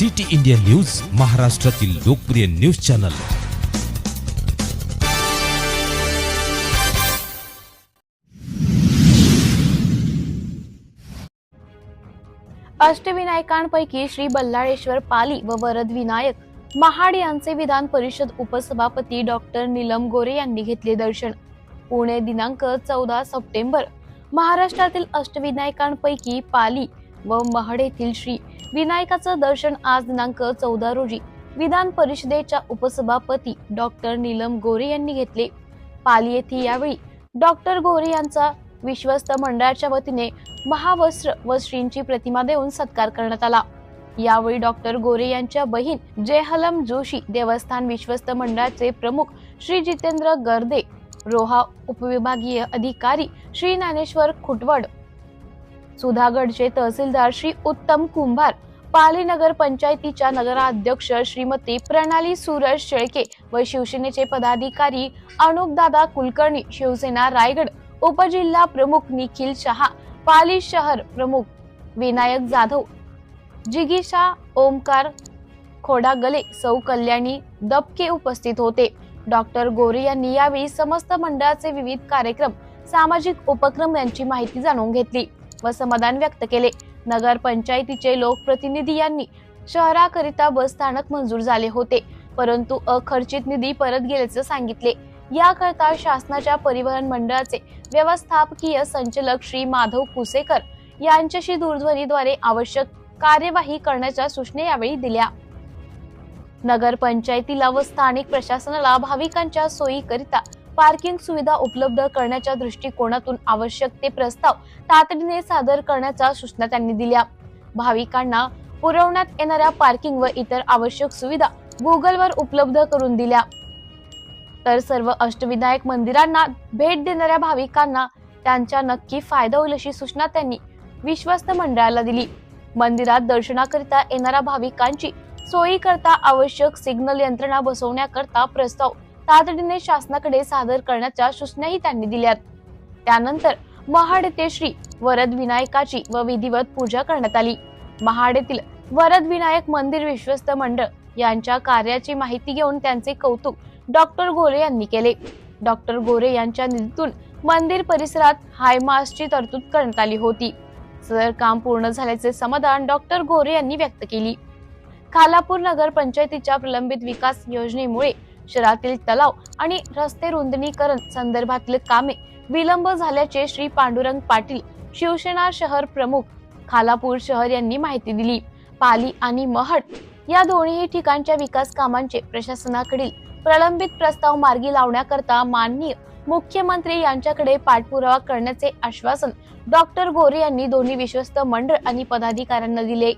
City India news महाराष्ट्रातील लोकप्रिय news channel. अष्टविनायकांपैकी श्री बल्लाळेश्वर पाली व वरद विनायक. महाड यांचे विधान परिषद उपसभापती डॉक्टर नीलम गोरे यांनी घेतले दर्शन. पुणे दिनांक चौदा सप्टेंबर. महाराष्ट्रातील अष्टविनायकांपैकी पाली व महाड येथील श्री विनायकाचं दर्शन आज दिनांक चौदा रोजी विधान परिषदेच्या उपसभापती डॉक्टर नीलम गोरे यांनी घेतले. पाली येथे यावेळी डॉक्टर गोरे यांचा विश्वस्त मंडळाच्या वतीने महावस्त्र व श्रींची प्रतिमा देऊन सत्कार करण्यात आला. यावेळी डॉक्टर गोरे यांच्या बहीण जेहलम जोशी देवस्थान विश्वस्त मंडळाचे प्रमुख श्री जितेंद्र गर्दे रोहा उपविभागीय अधिकारी श्री ज्ञानेश्वर खुटवड सुधागडचे तहसीलदार श्री उत्तम कुंभार पाली नगर पंचायतीच्या नगराध्यक्ष श्रीमती प्रणाली सूरज शेळके व शिवसेनेचे पदाधिकारी अनुपदादा कुलकर्णी शिवसेना रायगड उपजिल्हा प्रमुख निखिल शहा पाली शहर प्रमुख विनायक जाधव जिगीशा ओमकार खोडागले सौ कल्याणी दबके उपस्थित होते. डॉक्टर गोरे यांनी यावेळी समस्त मंडळाचे विविध कार्यक्रम सामाजिक उपक्रम यांची माहिती जाणून घेतली. व समाधान व्यक्त केले. नगर पंचायतीचे लोकप्रतिनिधी यांनी शहराकरिता बस स्थानक मंजूर झाले होते. परंतु अखर्चित निधी परत गेल्याचं सांगितले. याकरता शासनाच्या परिवहन मंडळाचे व्यवस्थापकीय संचालक श्री माधव कुसेकर यांच्याशी दूरध्वनीद्वारे आवश्यक कार्यवाही करण्याच्या सूचना यावेळी दिल्या. नगर पंचायतीला व स्थानिक प्रशासनाला भाविकांच्या सोयीकरिता पार्किंग सुविधा उपलब्ध करण्याच्या दृष्टिकोनातून आवश्यक ते प्रस्ताव तातडीने सादर करण्याच्या सूचना त्यांनी दिल्या. भाविकांना पुरवण्यात येणाऱ्या पार्किंग व इतर आवश्यक सुविधा गुगलवर उपलब्ध करून दिल्या. तर सर्व अष्टविनायक मंदिरांना भेट देणाऱ्या भाविकांना त्यांचा नक्की फायदा होईल अशी सूचना त्यांनी विश्वस्त मंडळाला दिली. मंदिरात दर्शनाकरिता येणाऱ्या भाविकांची सोयी करता आवश्यक सिग्नल यंत्रणा बसवण्याकरता प्रस्ताव तातडीने शासनाकडे सादर करण्याच्या सूचनाही त्यांनी दिल्यात. त्यानंतर महाड येथे श्री वरद विनायकाची व विधिवत पूजा करण्यात आली. महाड येथील वरद विनायक मंदिर विश्वस्त मंडळ यांच्या कार्याची माहिती घेऊन त्यांचे कौतुक डॉक्टर गोरे यांनी केले. डॉक्टर गोरे यांच्या निधीतून मंदिर परिसरात हायमासची तरतूद करण्यात आली होती. सदर काम पूर्ण झाल्याचे समाधान डॉक्टर गोरे यांनी व्यक्त केली. खालापूर नगर पंचायतीच्या प्रलंबित विकास योजनेमुळे शहरातील तलाव आणि रस्ते रुंदणीकरण संदर्भातील कामे विलंब झाल्याचे श्री पांडुरंग पाटील शिवसेना शहर प्रमुख खालापूर शहर यांनी माहिती दिली. पाली आणि महड या दोन्ही ठिकाणच्या विकास कामांचे प्रशासनाकडील प्रलंबित प्रस्ताव मार्गी लावण्याकरता माननीय मुख्यमंत्री यांच्याकडे पाठपुरावा करण्याचे आश्वासन डॉक्टर गोरे यांनी दोन्ही विश्वस्त मंडळ आणि पदाधिकाऱ्यांना दिले.